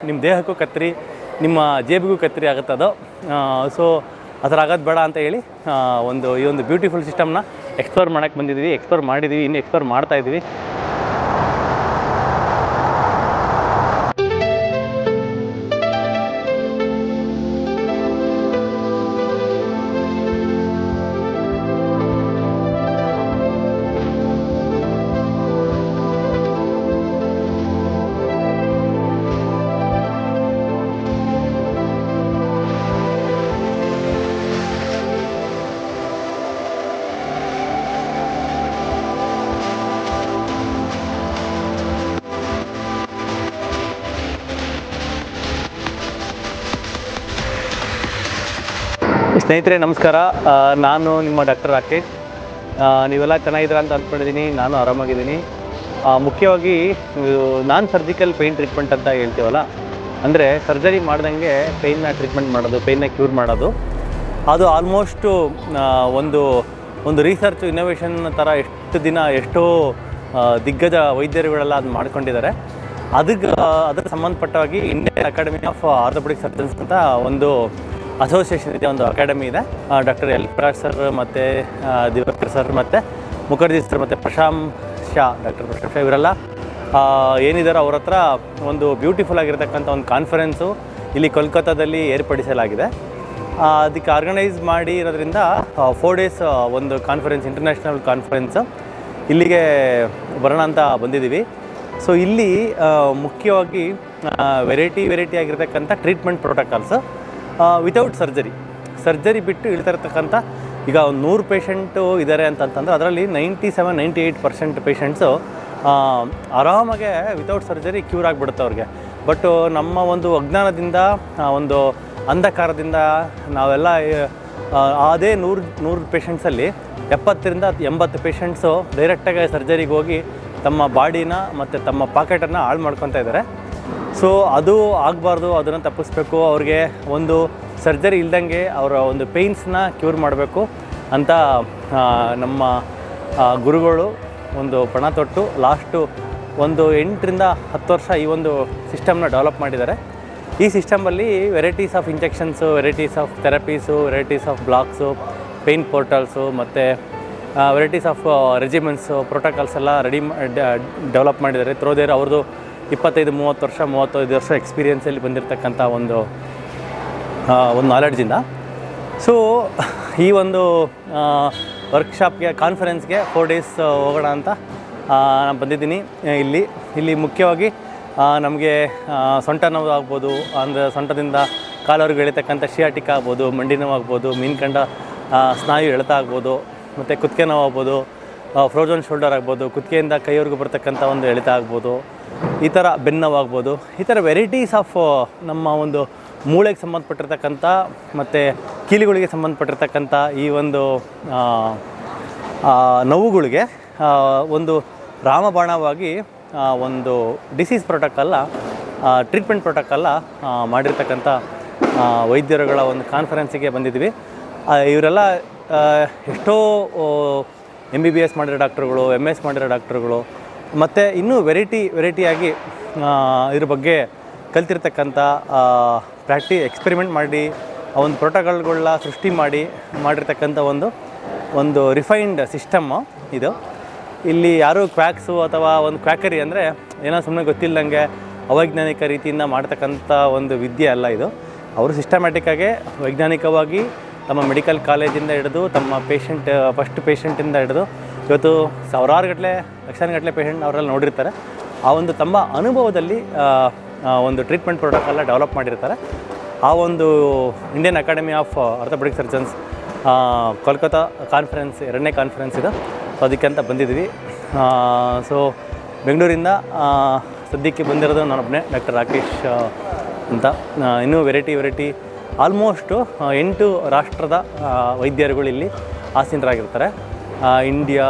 ನಿಮ್ಮ ದೇಹಕ್ಕೂ ಕತ್ತರಿ ನಿಮ್ಮ ಜೇಬಿಗೂ ಕತ್ತರಿ ಆಗುತ್ತೆ ಅದು. ಸೊ ಅದರ ಆಗೋದು ಬೇಡ ಅಂತ ಹೇಳಿ ಒಂದು ಈ ಒಂದು ಬ್ಯೂಟಿಫುಲ್ ಸಿಸ್ಟಮ್ನ ಎಕ್ಸ್ಪ್ಲೋರ್ ಮಾಡೋಕ್ಕೆ ಬಂದಿದ್ದೀವಿ ಎಕ್ಸ್ಪ್ಲೋರ್ ಮಾಡಿದ್ದೀವಿ ಇನ್ನು ಎಕ್ಸ್ಪ್ಲೋರ್ ಮಾಡ್ತಾ ಇದ್ದೀವಿ ಸ್ನೇಹಿತರೆ, ನಮಸ್ಕಾರ. ನಾನು ನಿಮ್ಮ ಡಾಕ್ಟರ್ ರಾಕೇಶ್. ನೀವೆಲ್ಲ ಚೆನ್ನಾಗಿದ್ದೀರಾ ಅಂತ ಅಂದ್ಕೊಂಡಿದ್ದೀನಿ. ನಾನು ಆರಾಮಾಗಿದ್ದೀನಿ. ಮುಖ್ಯವಾಗಿ ನಾನ್ ಸರ್ಜಿಕಲ್ ಪೇಯ್ನ್ ಟ್ರೀಟ್ಮೆಂಟ್ ಅಂತ ಹೇಳ್ತೀವಲ್ಲ, ಅಂದರೆ ಸರ್ಜರಿ ಮಾಡ್ದಂಗೆ ಪೇಯ್ನ ಟ್ರೀಟ್ಮೆಂಟ್ ಮಾಡೋದು, ಪೇಯ್ನ ಕ್ಯೂರ್ ಮಾಡೋದು. ಅದು ಆಲ್ಮೋಸ್ಟು ಒಂದು ಒಂದು ರಿಸರ್ಚ್ ಇನ್ನೋವೇಷನ್ ಥರ ಎಷ್ಟು ದಿನ, ಎಷ್ಟೋ ದಿಗ್ಗಜ ವೈದ್ಯರುಗಳೆಲ್ಲ ಅದು ಮಾಡ್ಕೊಂಡಿದ್ದಾರೆ. ಅದಕ್ಕೆ ಅದಕ್ಕೆ ಸಂಬಂಧಪಟ್ಟವಾಗಿ Indian academy of orthopaedic surgeons ಅಂತ ಒಂದು ಅಸೋಸಿಯೇಷನ್ ಇದೆ ಒಂದು ಅಕಾಡೆಮಿ ಇದೆ. ಡಾಕ್ಟರ್ ಎಲ್ ಪ್ರಕಾಶ್ ಸರ್ ಮತ್ತು ದಿವಕರ್ ಸರ್ ಮತ್ತು ಮುಖರ್ಜಿ ಸರ್ ಮತ್ತು ಪ್ರಶಾಂತ್ ಶಾ ಡಾಕ್ಟರ್ ಪ್ರಶಾಂತ್ ಶಾ ಇವರೆಲ್ಲ. ಏನಿದ್ದಾರೆ ಅವ್ರ ಹತ್ರ ಒಂದು ಬ್ಯೂಟಿಫುಲ್ ಆಗಿರತಕ್ಕಂಥ ಒಂದು ಕಾನ್ಫರೆನ್ಸು ಇಲ್ಲಿ ಕೋಲ್ಕತ್ತಾದಲ್ಲಿ ಏರ್ಪಡಿಸಲಾಗಿದೆ. ಅದಕ್ಕೆ ಆರ್ಗನೈಸ್ ಮಾಡಿ ಇರೋದ್ರಿಂದ ಫೋರ್ ಡೇಸ್ ಒಂದು ಕಾನ್ಫರೆನ್ಸ್ ಇಂಟರ್ನ್ಯಾಷನಲ್ ಕಾನ್ಫರೆನ್ಸ್ ಇಲ್ಲಿಗೆ ಬರೋಣ ಅಂತ ಬಂದಿದ್ದೀವಿ. ಸೊ ಇಲ್ಲಿ ಮುಖ್ಯವಾಗಿ ವೆರೈಟಿ ವೆರೈಟಿ ಆಗಿರತಕ್ಕಂಥ treatment protocols without surgery surgery ಬಿಟ್ಟು ಇಳ್ತಾ ಇರ್ತಕ್ಕಂಥ ಈಗ ಒಂದು ನೂರು ಪೇಷಂಟು ಇದ್ದಾರೆ ಅಂತಂತಂದರೆ ಅದರಲ್ಲಿ ninety seven ninety eight percent patients ಆರಾಮಾಗೆ without surgery cure ಆಗಿಬಿಡುತ್ತೆ ಅವ್ರಿಗೆ. ಬಟ್ ನಮ್ಮ ಒಂದು ಅಜ್ಞಾನದಿಂದ ಒಂದು ಅಂಧಕಾರದಿಂದ ನಾವೆಲ್ಲ ಅದೇ ನೂರು ನೂರು ಪೇಷಂಟ್ಸಲ್ಲಿ ಎಪ್ಪತ್ತರಿಂದ ಎಂಬತ್ತು ಪೇಷಂಟ್ಸು ಡೈರೆಕ್ಟಾಗಿ ಸರ್ಜರಿಗೆ ಹೋಗಿ ತಮ್ಮ ಬಾಡಿನ ಮತ್ತು ತಮ್ಮ ಪಾಕೆಟನ್ನು ಹಾಳು ಮಾಡ್ಕೊತಾ ಇದ್ದಾರೆ ಸೊ ಅದು ಆಗಬಾರ್ದು, ಅದನ್ನು ತಪ್ಪಿಸ್ಬೇಕು. ಅವ್ರಿಗೆ ಒಂದು ಸರ್ಜರಿ ಇಲ್ದಂಗೆ ಅವರ ಒಂದು ಪೇಯ್ನ್ಸ್ನ ಕ್ಯೂರ್ ಮಾಡಬೇಕು ಅಂತ ನಮ್ಮ ಗುರುಗಳು ಒಂದು ಪಣ ತೊಟ್ಟು ಲಾಸ್ಟು ಒಂದು ಎಂಟರಿಂದ ಹತ್ತು ವರ್ಷ ಈ ಒಂದು ಸಿಸ್ಟಮ್ನ ಡೆವಲಪ್ ಮಾಡಿದ್ದಾರೆ. ಈ ಸಿಸ್ಟಮಲ್ಲಿ varieties of injections, varieties of therapies, varieties of blocks, pain portals ಮತ್ತು ವೆರೈಟೀಸ್ ಆಫ್ ರೆಜಿಮೆಂಟ್ಸು, ಪ್ರೋಟೋಕಾಲ್ಸ್ ಎಲ್ಲ ರೆಡಿ ಡೆವಲಪ್ ಮಾಡಿದ್ದಾರೆ. ತ್ರೋದೇರ್ ಅವ್ರದ್ದು ಇಪ್ಪತ್ತೈದು, ಮೂವತ್ತು ವರ್ಷ, ಮೂವತ್ತೈದು ವರ್ಷ ಎಕ್ಸ್ಪೀರಿಯೆನ್ಸಲ್ಲಿ ಬಂದಿರತಕ್ಕಂಥ ಒಂದು ಒಂದು ನಾಲೆಡ್ಜಿಂದ ಸೊ ಈ ಒಂದು ವರ್ಕ್ಶಾಪ್ಗೆ ಕಾನ್ಫರೆನ್ಸ್ಗೆ ಫೋರ್ ಡೇಸ್ ಹೋಗೋಣ ಅಂತ ನಾನು ಬಂದಿದ್ದೀನಿ ಇಲ್ಲಿ. ಇಲ್ಲಿ ಮುಖ್ಯವಾಗಿ ನಮಗೆ ಸೊಂಟ ನೋವು ಆಗ್ಬೋದು, ಅಂದರೆ ಸೊಂಟದಿಂದ ಕಾಲವರೆಗೆ ಎಳಿತಕ್ಕಂಥ ಶಿಯಾಟಿಕ್ ಆಗ್ಬೋದು, ಮಂಡಿ ನೋವು ಆಗ್ಬೋದು ಮೀನ್ಕಂಡ ಸ್ನಾಯು ಎಳೆತ ಆಗ್ಬೋದು, ಮತ್ತು ಕುತ್ತಿಗೆ ನೋವು ಆಗ್ಬೋದು ಫ್ರೋಜನ್ ಶೋಲ್ಡರ್ ಆಗ್ಬೋದು, ಕುತ್ತಿಗೆಯಿಂದ ಕೈಯವರೆಗೂ ಬರ್ತಕ್ಕಂಥ ಒಂದು ಎಳೆತ ಆಗ್ಬೋದು ಈ ಥರ ಬೆನ್ನವಾಗ್ಬೋದು ಈ ಥರ ವೆರೈಟೀಸ್ ಆಫ್ ನಮ್ಮ ಒಂದು ಮೂಳೆಗೆ ಸಂಬಂಧಪಟ್ಟಿರ್ತಕ್ಕಂಥ ಮತ್ತು ಕೀಲಿಗಳಿಗೆ ಸಂಬಂಧಪಟ್ಟಿರ್ತಕ್ಕಂಥ ಈ ಒಂದು ನೋವುಗಳಿಗೆ ಒಂದು ರಾಮಬಾಣವಾಗಿ ಒಂದು ಡಿಸೀಸ್ ಪ್ರೋಟೋಕಾಲ ಟ್ರೀಟ್ಮೆಂಟ್ ಪ್ರೋಟೋಕಾಲ ಮಾಡಿರ್ತಕ್ಕಂಥ ವೈದ್ಯರುಗಳ ಒಂದು ಕಾನ್ಫರೆನ್ಸಿಗೆ ಬಂದಿದ್ವಿ. ಇವರೆಲ್ಲ ಎಷ್ಟೋ ಎಂ ಬಿ ಬಿ ಎಸ್ ಮಾಡಿರೋ ಡಾಕ್ಟ್ರುಗಳು ಎಂ ಎಸ್ ಮಾಡಿರೋ ಡಾಕ್ಟ್ರುಗಳು ಮತ್ತು ಇನ್ನೂ ವೆರೈಟಿ ವೆರೈಟಿಯಾಗಿ ಇದ್ರ ಬಗ್ಗೆ ಕಲ್ತಿರ್ತಕ್ಕಂಥ ಪ್ರಾಕ್ಟಿ ಎಕ್ಸ್ಪೆರಿಮೆಂಟ್ ಮಾಡಿ, ಆ ಒಂದು ಪ್ರೋಟೋಕಾಲ್ಗಳನ್ನ ಸೃಷ್ಟಿ ಮಾಡಿ, ಮಾಡಿರ್ತಕ್ಕಂಥ ಒಂದು ಒಂದು ರಿಫೈನ್ಡ್ ಸಿಸ್ಟಮ್ಮು ಇದು. ಇಲ್ಲಿ ಯಾರು ಕ್ವ್ಯಾಕ್ಸು ಅಥವಾ ಒಂದು ಕ್ವ್ಯಾಕರಿ ಅಂದರೆ ಏನೋ ಸುಮ್ಮನೆ ಗೊತ್ತಿಲ್ಲದಂಗೆ ಅವೈಜ್ಞಾನಿಕ ರೀತಿಯಿಂದ ಮಾಡ್ತಕ್ಕಂಥ ಒಂದು ವಿದ್ಯೆ ಅಲ್ಲ ಇದು. ಅವರು ಸಿಸ್ಟಮ್ಯಾಟಿಕ್ಕಾಗಿ ವೈಜ್ಞಾನಿಕವಾಗಿ ತಮ್ಮ ಮೆಡಿಕಲ್ ಕಾಲೇಜಿಂದ ಹಿಡಿದು, ತಮ್ಮ ಪೇಷಂಟ್ ಫಸ್ಟ್ ಪೇಷಂಟಿಂದ ಹಿಡಿದು ಇವತ್ತು ಸಾವಿರಾರು ಗಟ್ಟಲೆ ಲಕ್ಷಾನುಗಟ್ಟಲೆ ಪೇಷಂಟ್ ಅವರೆಲ್ಲ ನೋಡಿರ್ತಾರೆ. ಆ ಒಂದು ತಮ್ಮ ಅನುಭವದಲ್ಲಿ ಒಂದು ಟ್ರೀಟ್ಮೆಂಟ್ ಪ್ರಾಡಕ್ಟೆಲ್ಲ ಡೆವಲಪ್ ಮಾಡಿರ್ತಾರೆ. ಆ ಒಂದು Indian academy of orthopaedic surgeons Kolkata conference ಎರಡನೇ ಕಾನ್ಫರೆನ್ಸ್ ಇದು. ಸೊ ಅದಕ್ಕೆ ಅಂತ ಬಂದಿದ್ವಿ ಸೊ ಬೆಂಗಳೂರಿಂದ ಸದ್ಯಕ್ಕೆ ಬಂದಿರೋದು ನಾನೊಬ್ಬನೇ ಡಾಕ್ಟರ್ ರಾಕೇಶ್ ಅಂತ. ಇನ್ನೂ ವೆರೈಟಿ ವೆರೈಟಿ ಆಲ್ಮೋಸ್ಟು ಎಂಟು ರಾಷ್ಟ್ರದ ವೈದ್ಯರುಗಳು ಇಲ್ಲಿ ಆಸೀನರಾಗಿರ್ತಾರೆ. ಇಂಡಿಯಾ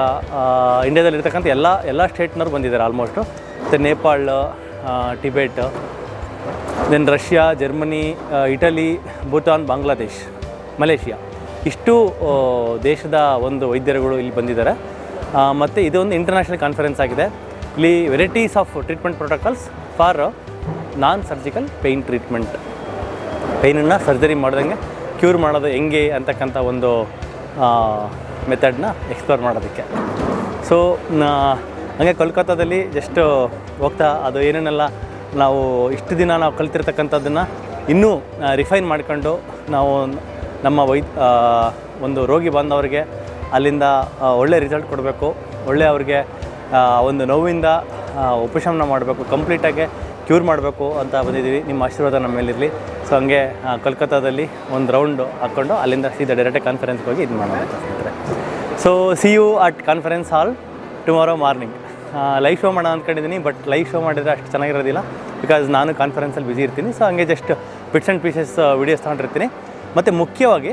ಇಂಡ್ಯಾದಲ್ಲಿರ್ತಕ್ಕಂಥ ಎಲ್ಲ ಎಲ್ಲ ಸ್ಟೇಟ್ನವ್ರು ಬಂದಿದ್ದಾರೆ ಆಲ್ಮೋಸ್ಟು ಮತ್ತು Nepal Tibet then Russia, Germany Italy, Bhutan, Bangladesh, Malaysia. ಇಷ್ಟು ದೇಶದ ಒಂದು ವೈದ್ಯರುಗಳು ಇಲ್ಲಿ ಬಂದಿದ್ದಾರೆ. ಮತ್ತು ಇದೊಂದು ಇಂಟರ್ನ್ಯಾಷನಲ್ ಕಾನ್ಫರೆನ್ಸ್ ಆಗಿದೆ. ಇಲ್ಲಿ varieties of treatment protocols for non surgical pain treatment ಪೇಯ್ನನ್ನು surgery ಮಾಡ್ದಂಗೆ ಕ್ಯೂರ್ ಮಾಡೋದು ಹೆಂಗೆ ಅಂತಕ್ಕಂಥ ಒಂದು ಮೆಥಡ್ನ ಎಕ್ಸ್ಪ್ಲೋರ್ ಮಾಡೋದಕ್ಕೆ. ಸೊ ಹಂಗೆ ಕೋಲ್ಕತ್ತಾದಲ್ಲಿ ಜಸ್ಟ್ ಹೋಗ್ತಾ ಅದು ಏನೇನೆಲ್ಲ ನಾವು ಇಷ್ಟು ದಿನ ನಾವು ಕಲ್ತಿರ್ತಕ್ಕಂಥದ್ದನ್ನು ಇನ್ನೂ ರಿಫೈನ್ ಮಾಡ್ಕೊಂಡು ನಾವು ನಮ್ಮ ವೈ ಒಂದು ರೋಗಿ ಬಂದವರಿಗೆ ಅಲ್ಲಿಂದ ಒಳ್ಳೆ ರಿಸಲ್ಟ್ ಕೊಡಬೇಕು. ಒಳ್ಳೆ ಅವ್ರಿಗೆ ಒಂದು ನೋವಿಂದ ಉಪಶಮನ ಮಾಡಬೇಕು. ಕಂಪ್ಲೀಟಾಗಿ ಕ್ಯೂರ್ ಮಾಡಬೇಕು ಅಂತ ಬಂದಿದ್ದೀವಿ. ನಿಮ್ಮ ಆಶೀರ್ವಾದ ನಮ್ಮ ಮೇಲಿರಲಿ. ಸೊ ಹಂಗೆ ಕಲ್ಕತ್ತಾದಲ್ಲಿ ಒಂದು ರೌಂಡ್ ಹಾಕ್ಕೊಂಡು ಅಲ್ಲಿಂದ ಸೀದಾ ಡೈರೆಕ್ಟಾಗಿ ಕಾನ್ಫರೆನ್ಸ್ಗೆ ಹೋಗಿ ಇದು ಮಾಡೋಣ so see you at conference hall tomorrow morning live show ಮಾಡೋಣ ಅಂದ್ಕೊಂಡಿದ್ದೀನಿ ಬಟ್ ಲೈವ್ ಶೋ ಮಾಡಿದರೆ ಅಷ್ಟು ಚೆನ್ನಾಗಿರೋದಿಲ್ಲ. ಬಿಕಾಸ್ ನಾನು ಕಾನ್ಫರೆನ್ಸಲ್ಲಿ ಬ್ಯುಸಿ ಇರ್ತೀನಿ ಸೊ ಹಂಗೆ just bits and pieces videos ತೊಗೊಂಡಿರ್ತೀನಿ. ಮತ್ತು ಮುಖ್ಯವಾಗಿ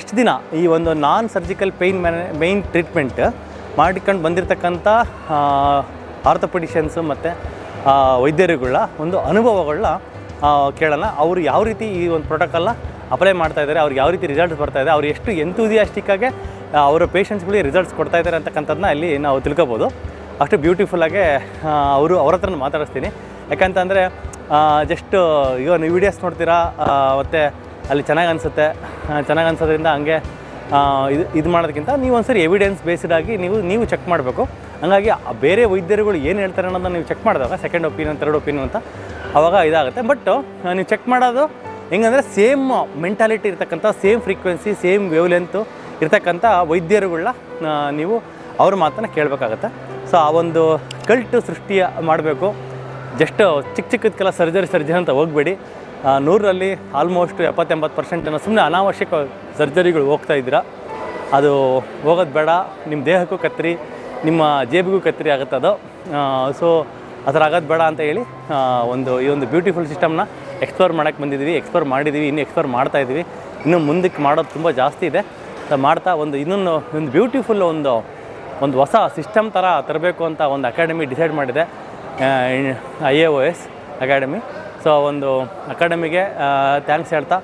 ಇಷ್ಟು ದಿನ ಈ ಒಂದು non surgical pain ಮ್ಯಾನೇ main treatment ಮಾಡಿಕೊಂಡು ಬಂದಿರತಕ್ಕಂಥ ಆರ್ಥೋಪಿಡಿಷನ್ಸು ಮತ್ತು ವೈದ್ಯರುಗಳ ಒಂದು ಅನುಭವಗಳನ್ನ ಕೇಳೋಣ. ಅವರು ಯಾವ ರೀತಿ ಈ ಒಂದು ಪ್ರೋಟೋಕಾಲ್ನ ಅಪ್ಲೈ ಮಾಡ್ತಾ ಇದ್ದಾರೆ, ಅವ್ರಿಗೆ ಯಾವ ರೀತಿ ರಿಸಲ್ಟ್ಸ್ ಬರ್ತಾ ಇದೆ, ಅವ್ರು ಎಷ್ಟು ಎಂತೂಸಿಯಾಸ್ಟಿಕ್ಕಾಗಿ ಅವರ ಪೇಷಂಟ್ಸ್ಗಳಿಗೆ ರಿಸಲ್ಟ್ಸ್ ಕೊಡ್ತಾ ಇದ್ದಾರೆ ಅಂತಕ್ಕಂಥದ್ದನ್ನ ಇಲ್ಲಿ ನಾವು ತಿಳ್ಕೊಬೋದು. ಅಷ್ಟು ಬ್ಯೂಟಿಫುಲ್ಲಾಗೆ ಅವರು ಅವ್ರ ಹತ್ರ ಮಾತಾಡಿಸ್ತೀನಿ. ಯಾಕಂತಂದರೆ ಜಸ್ಟ್ ಈಗ ನೀವು ವೀಡಿಯೋಸ್ ನೋಡ್ತೀರಾ ಮತ್ತು ಅಲ್ಲಿ ಚೆನ್ನಾಗಿ ಅನಿಸುತ್ತೆ ಚೆನ್ನಾಗಿ ಅನ್ಸೋದ್ರಿಂದ ಹಂಗೆ ಇದು ಇದು ಮಾಡೋದಕ್ಕಿಂತ ನೀವು ಒಂದ್ಸರಿ ಎವಿಡೆನ್ಸ್ ಬೇಸ್ಡ್ ಆಗಿ ನೀವು ನೀವು ಚೆಕ್ ಮಾಡಬೇಕು. ಹಂಗಾಗಿ ಬೇರೆ ವೈದ್ಯರುಗಳು ಏನು ಹೇಳ್ತಾರೆ ಅನ್ನೋದನ್ನ ನೀವು ಚೆಕ್ ಮಾಡಿದಾಗ ಸೆಕೆಂಡ್ ಒಪಿನಿಯನ್ ಥರ್ಡ್ ಒಪಿನಿಯನ್ ಅಂತ ಆವಾಗ ಇದಾಗುತ್ತೆ. ಬಟ್ ನೀವು ಚೆಕ್ ಮಾಡೋದು ಹೆಂಗಂದರೆ ಸೇಮ್ ಮೆಂಟಾಲಿಟಿ ಇರ್ತಕ್ಕಂಥ same frequency same wavelength ಇರ್ತಕ್ಕಂಥ ವೈದ್ಯರುಗಳನ್ನ ನೀವು ಅವ್ರ ಮಾತನ್ನು ಕೇಳಬೇಕಾಗತ್ತೆ. ಸೊ ಆ ಒಂದು ಕಲ್ಟ್ ಸೃಷ್ಟಿಯ ಮಾಡಬೇಕು. ಜಸ್ಟ್ ಚಿಕ್ಕ ಚಿಕ್ಕದಕ್ಕೆಲ್ಲ ಸರ್ಜರಿ ಸರ್ಜರಿ ಅಂತ ಹೋಗಬೇಡಿ. ನೂರರಲ್ಲಿ ಆಲ್ಮೋಸ್ಟ್ ಎಪ್ಪತ್ತೆಂಬತ್ತು ಪರ್ಸೆಂಟನ್ನು ಸುಮ್ಮನೆ ಅನಾವಶ್ಯಕ ಸರ್ಜರಿಗಳು ಹೋಗ್ತಾ ಇದ್ದೀರಾ. ಅದು ಹೋಗೋದು ಬೇಡ. ನಿಮ್ಮ ದೇಹಕ್ಕೂ ಕತ್ತರಿ ನಿಮ್ಮ ಜೇಬಿಗೂ ಕತ್ತರಿ ಆಗುತ್ತೆ ಅದು. ಸೊ ಆ ಥರ ಆಗೋದು ಬೇಡ ಅಂತ ಹೇಳಿ ಒಂದು, ಈ ಒಂದು ಬ್ಯೂಟಿಫುಲ್ ಸಿಸ್ಟಮ್ನ ಎಕ್ಸ್ಪ್ಲೋರ್ ಮಾಡೋಕ್ಕೆ ಬಂದಿದ್ದೀವಿ ಎಕ್ಸ್ಪ್ಲೋರ್ ಮಾಡಿದ್ದೀವಿ, ಇನ್ನೂ ಎಕ್ಸ್ಪ್ಲೋರ್ ಮಾಡ್ತಾ ಇದ್ದೀವಿ. ಇನ್ನೂ ಮುಂದಕ್ಕೆ ಮಾಡೋದು ತುಂಬ ಜಾಸ್ತಿ ಇದೆ. ಮಾಡ್ತಾ ಒಂದು ಇನ್ನೊಂದು, ಒಂದು ಬ್ಯೂಟಿಫುಲ್ ಒಂದು ಒಂದು ಹೊಸ ಸಿಸ್ಟಮ್ ಥರ ತರಬೇಕು ಅಂತ ಒಂದು ಅಕಾಡೆಮಿ ಡಿಸೈಡ್ ಮಾಡಿದೆ. I A O S academy so ಒಂದು ಅಕಾಡೆಮಿಗೆ ಥ್ಯಾಂಕ್ಸ್ ಹೇಳ್ತಾ,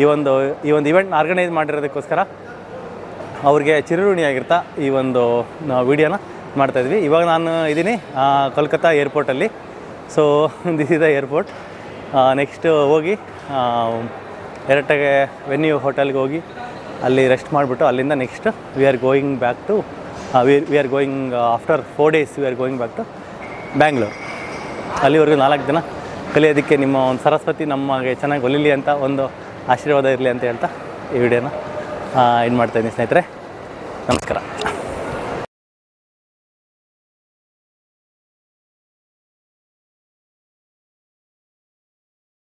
ಈ ಒಂದು ಈ ಒಂದು ಇವೆಂಟ್ನ ಆರ್ಗನೈಸ್ ಮಾಡಿರೋದಕ್ಕೋಸ್ಕರ ಅವ್ರಿಗೆ ಚಿರಋಣಿಯಾಗಿರ್ತಾ ಈ ಒಂದು ವೀಡಿಯೋನ ಮಾಡ್ತಾಯಿದ್ವಿ ಇವಾಗ ನಾನು ಇದ್ದೀನಿ Kolkata ಏರ್ಪೋರ್ಟಲ್ಲಿ so this is the airport next ಹೋಗಿ ಡೈರೆಕ್ಟಾಗಿ ವೆನ್ಯೂ ಹೋಟೆಲ್ಗೆ ಹೋಗಿ ಅಲ್ಲಿ ರೆಸ್ಟ್ ಮಾಡಿಬಿಟ್ಟು ಅಲ್ಲಿಂದ next we are going back to we are going after four days we are going back to Bangalore ಅಲ್ಲಿವರೆಗೂ ನಾಲ್ಕು ದಿನ ಕಲಿಯೋದಕ್ಕೆ ನಿಮ್ಮ ಒಂದು ಸರಸ್ವತಿ ನಮಗೆ ಚೆನ್ನಾಗಿ ಒಲಿಲಿ ಅಂತ ಒಂದು ಆಶೀರ್ವಾದ ಇರಲಿ ಅಂತ ಹೇಳ್ತಾ ಈ ವಿಡಿಯೋನ ಇದು ಮಾಡ್ತಾಯಿದ್ದೀನಿ ಸ್ನೇಹಿತರೆ. ನಮಸ್ಕಾರ.